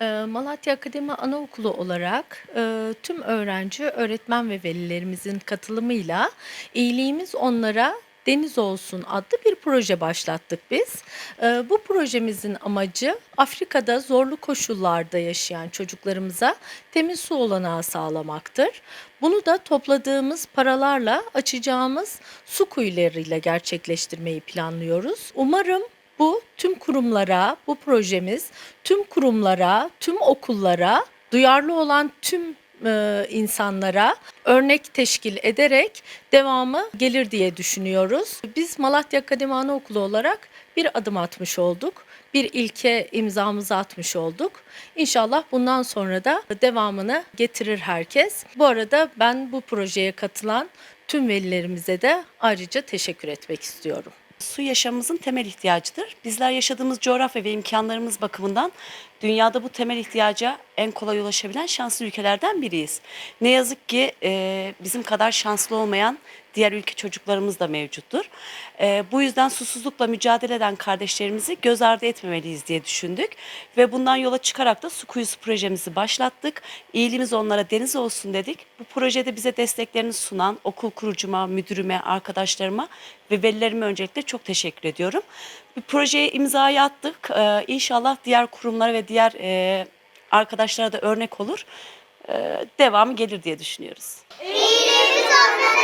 Eee, Malatya Akademi Anaokulu olarak eee, tüm öğrenci, öğretmen ve velilerimizin katılımıyla İyiliğimiz Onlara Deniz Olsun adlı bir proje başlattık biz. Eee, bu projemizin amacı Afrika'da zorlu koşullarda yaşayan çocuklarımıza temiz su olanağı sağlamaktır. Bunu da topladığımız paralarla açacağımız su kuyularıyla gerçekleştirmeyi planlıyoruz. Umarım bu kurumlara, bu projemiz tüm kurumlara, tüm okullara, duyarlı olan tüm e, insanlara örnek teşkil ederek devamı gelir diye düşünüyoruz. Biz Malatya Akademi Anaokulu olarak bir adım atmış olduk. Bir ilke imzamızı atmış olduk. İnşallah bundan sonra da devamını getirir herkes. Bu arada ben bu projeye katılan tüm velilerimize de ayrıca teşekkür etmek istiyorum. Su yaşamımızın temel ihtiyacıdır. Bizler yaşadığımız coğrafya ve imkanlarımız bakımından dünyada bu temel ihtiyaca en kolay ulaşabilen şanslı ülkelerden biriyiz. Ne yazık ki e, bizim kadar şanslı olmayan diğer ülke çocuklarımız da mevcuttur. E, bu yüzden susuzlukla mücadele eden kardeşlerimizi göz ardı etmemeliyiz diye düşündük. Ve bundan yola çıkarak da su kuyusu projemizi başlattık. İyiliğimiz onlara deniz olsun dedik. Bu projede bize desteklerini sunan okul kurucuma, müdürüme, arkadaşlarıma ve velilerime öncelikle çok teşekkür ediyorum. Bu projeye imzayı attık. Ee, inşallah diğer kurumlara ve diğer e, arkadaşlara da örnek olur. Ee, devamı gelir diye düşünüyoruz. İyiliğimiz onlara